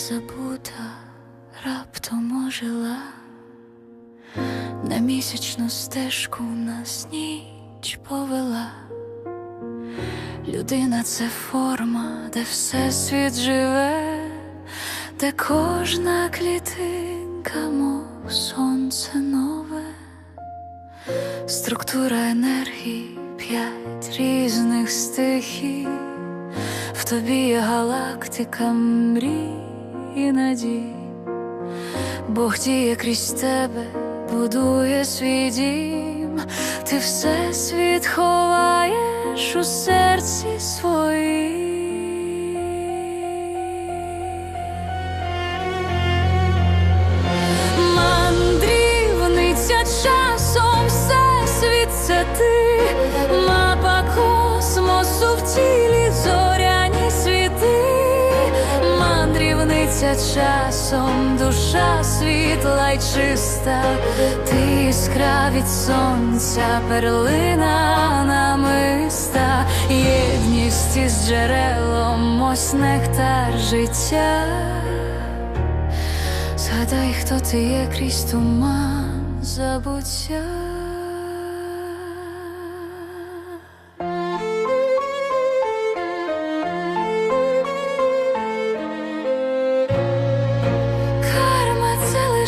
забута, раптом ожила, на місячну стежку нас ніч повела. Людина це форма, де все світ живе, де кожна клітинка, мов сонце нове, структура енергії, п'ять різних стихій. В тобі є галактика мрій і надій, Бог діє крізь тебе, будує свій дім, ти все світ ховаєш у серці своїм. Часом всесвіт це ти, мапа космосу в тілі мандрівниця часом, душа світла й чиста, ти іскра від сонця, перлина намиста, єдність із джерелом, ось нектар життя. Згадай, хто ти є крізь туман забуття.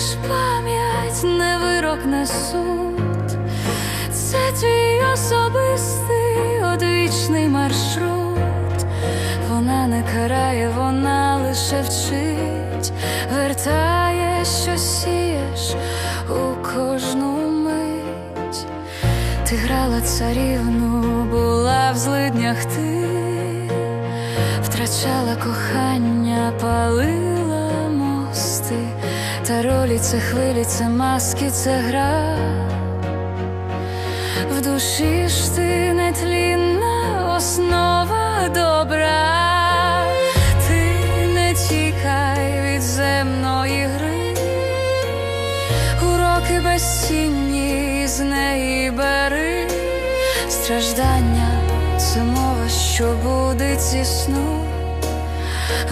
Лиш пам'ять, не вирок, не суд. Це твій особистий одвічний маршрут. Вона не карає, вона лише вчить, вертає, що сієш у кожну мить. Ти грала царівну, була в злиднях ти, втрачала кохання, мости, та ролі це хвилі, це маски, це гра. В душі ж ти нетлінна основа добра, ти не тікай від земної гри, уроки безцінні з неї бери, страждання це мова, що буде зі сну,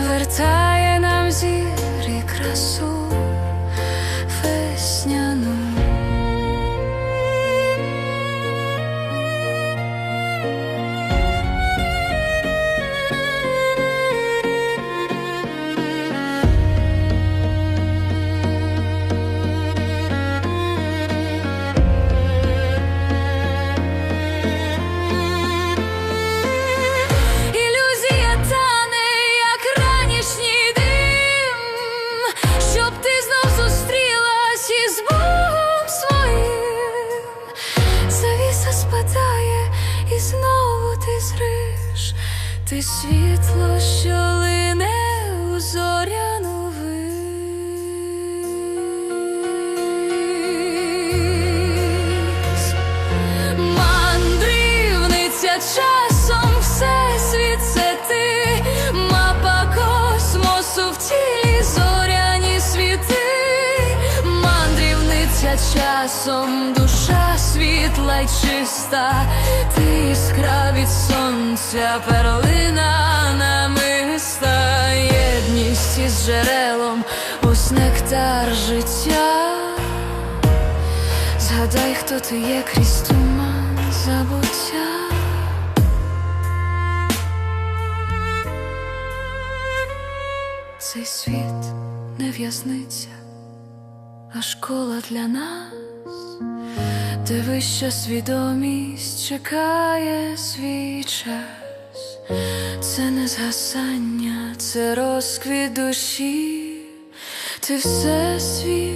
вертає нам зір і красу ти світло, що лине у зоряну вись. Мандрівниця часом всесвіт це ти, мапа космосу в тілі зоряні світи, мандрівниця часом, душа світла й чиста, ти іскра від сонця, перлина джерелом, ось нектар життя. Згадай, хто ти є крізь туман забуття. Цей світ не в'язниця, а школа для нас, де вища свідомість чекає свій час. Це не згасання, це розквіт душі. Ти все світ